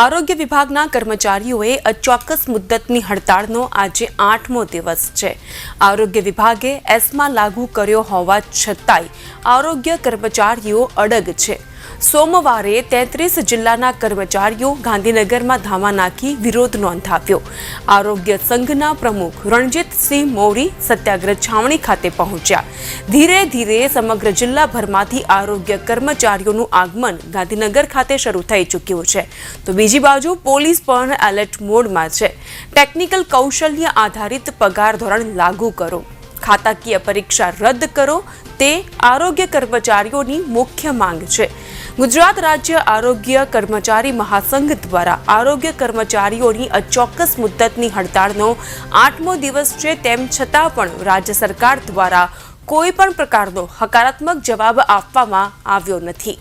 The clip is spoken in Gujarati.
આરોગ્ય વિભાગના કર્મચારીઓએ અચોક્કસ મુદ્દતની હડતાળનો આજે આઠમો દિવસ છે. આરોગ્ય વિભાગે એસમાં લાગુ કર્યો હોવા છતાંય આરોગ્ય કર્મચારીઓ અડગ છે. સોમવારે તેત્રીસ જિલ્લાના કર્મચારીઓ ગાંધીનગરમાં ધામા નાખી વિરોધ નોંધાવ્યો. આરોગ્ય સંઘના પ્રમુખ રણજીતસિંહ મોરી સત્યાગ્રહ છાવણી ખાતે પહોંચ્યા. ધીરે ધીરે સમગ્ર જિલ્લાભરમાંથી આરોગ્ય કર્મચારીઓનું આગમન ગાંધીનગર ખાતે શરૂ થઈ ચૂક્યું છે. તો બીજી બાજુ પોલીસ પણ એલર્ટ મોડમાં છે. ટેકનિકલ કૌશલ્ય આધારિત પગાર ધોરણ લાગુ કરો. ખાતાકીય પરીક્ષા રદ કરો, તે આરોગ્ય કર્મચારીઓની મુખ્ય માંગ છે. ગુજરાત રાજ્ય આરોગ્ય કર્મચારી મહાસંઘ દ્વારા આરોગ્ય કર્મચારીઓની અચોક્કસ મુદ્દતની હડતાળનો આઠમો દિવસ છે તેમ છતાં પણ રાજ્ય સરકાર દ્વારા કોઈ પણ પ્રકારનો હકારાત્મક જવાબ આપવામાં આવ્યો નથી.